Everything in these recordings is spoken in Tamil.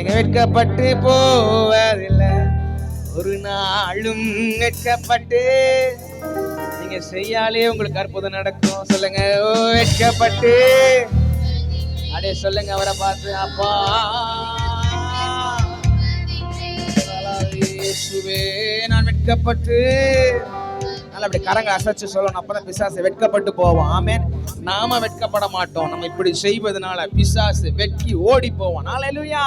நீங்க வெட்கப்பட்டு போவதில்லை. ஒரு நாளும் வெட்கப்பட்டு நீங்க செய்யாலே உங்களுக்கு அற்புதம் நடக்கும். சொல்லுங்க. ஓ வெட்கப்பட்டு. அடே சொல்லுங்க அவரை பார்த்து. அப்பா. இயேசுவே நான் வெட்கப்பட்டு. நல்ல அப்படி கரங்க அசைச்சு சொல்லணும். அப்பதான் பிசாசு வெட்கப்பட்டு போவோம் ஆமே நாம வெட்கப்பட மாட்டோம். நம்ம இப்படி செய்வதனால பிசாசு வெட்கி ஓடி போவோம் நாளையா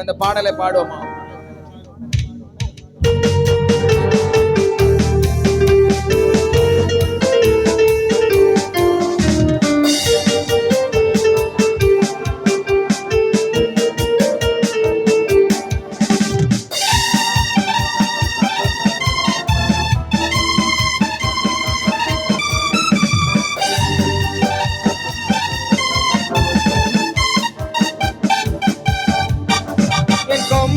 இந்த பாடலை பாடுவோமா?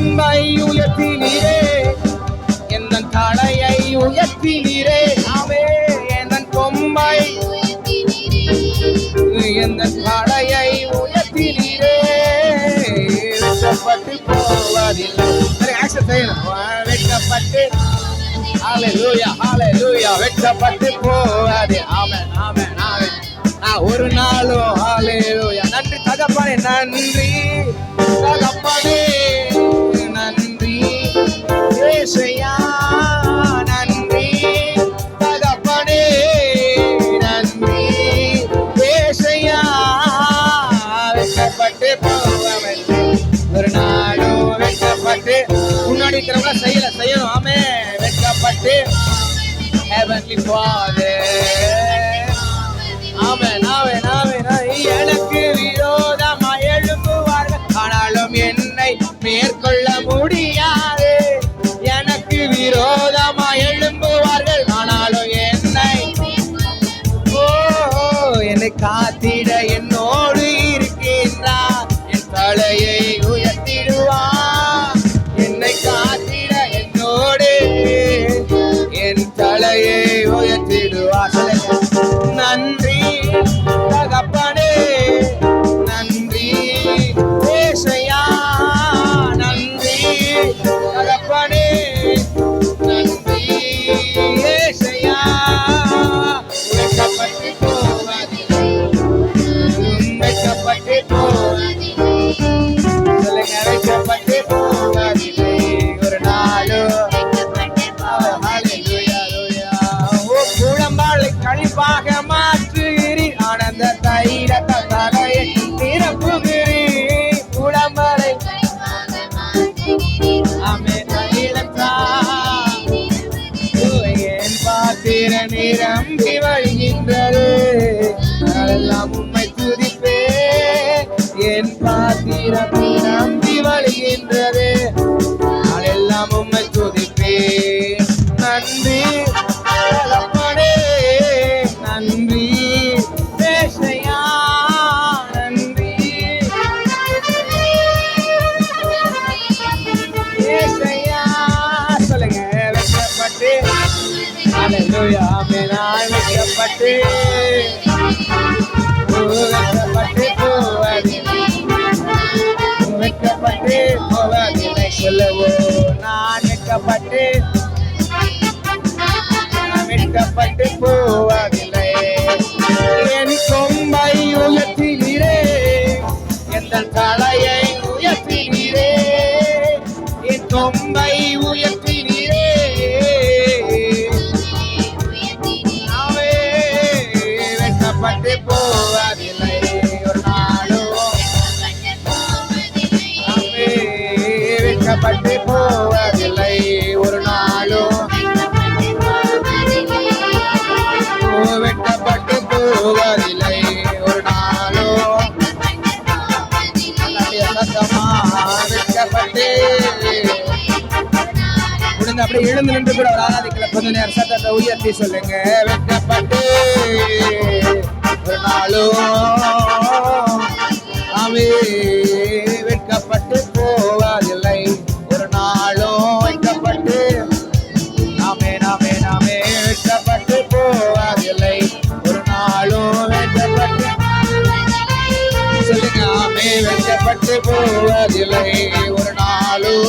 என் உயர்த்தினீரே. என் தலையை உயர்த்தினீரே. ஆமே என் கொம்பை என் தலையை உயர்த்தினீரே. வெட்கப்பட்டு போவதில்லை. வெட்கப்பட்டு ஹalleluya ஹalleluya வெட்கப்பட்டு போவாதே ஆமென் ஆமென் ஆமென். நான் ஒரு நாளும் ஹalleluya நன்றி தகப்பனே நன்றி. si muove பாத்திரம் நிரம்பி வழிகின்றது எல்லாம் உண்மை துதிப்பே நன்றி தகப்பனே, நன்றி ஏசையா, நன்றி ஏசையா. சொல்லுங்க வெட்கப்பட்டு Hallelujah. ஆமென். நான் வெட்கப்பட்டு சொல்லவோ நான் வெட்கப்பட்டு நான் வெட்கப்பட்டு போவதில்லை என் கொம்பை உயர்த்தினீரே எந்த தலையை உயர்த்தினீரே. என் கொம்பை உயர்த்தினீரே. நாவே வெட்கப்பட்டு போவதில்லை பட்டு போவதில்லை. ஒரு நாளும் ஓ, போவதில்லை. ஒரு நாளும் நல்ல சத்தமா முடிந்த அப்படியே எழுந்து நின்று கூட ஒரு ஆராதிக்கல. கொஞ்ச நேரம் சத்தத்தை உயர்த்தி சொல்லுங்க. வெட்டப்பட்டு ஒரு நாளும் அவே பட்டு போவதில்லை. ஒரு நாளும்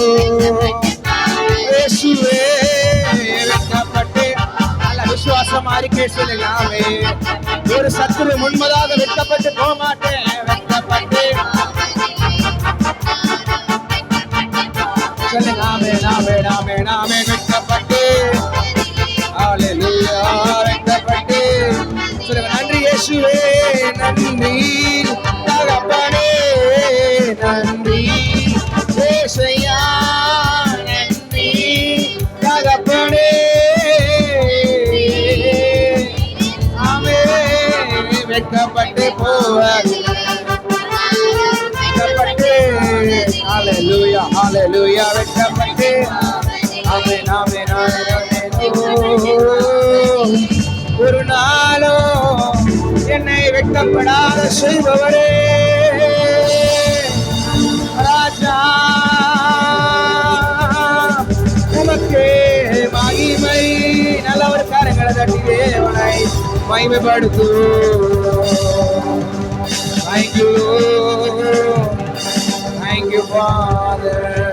இயேசுவே வெட்கப்பட்டு நல்ல ஒரு சத்துரு முன்மதாக வெட்கப்பட்டு போக மாட்டேன் வெட்கப்பட்டு சொல்லுங்களாமே நாமே நாமே நாமே வெட்கப்பட்டு. ஆலே வெட்கப்பட்டு. சொல்லுங்க நன்றி இயேசுவே. ஹalleluya ஹalleluya வெட்கப்பட்டு ஆமென் ஆமென் ஒரு நாளோ என்னை வெட்டப்படாத செய்பவரே. ராஜா உமக்கே மகிமை. நல்ல ஒரு காரங்களை தட்டி தேவனை மகிமைப்படுத்து Thank you, Lord. Thank you, Father.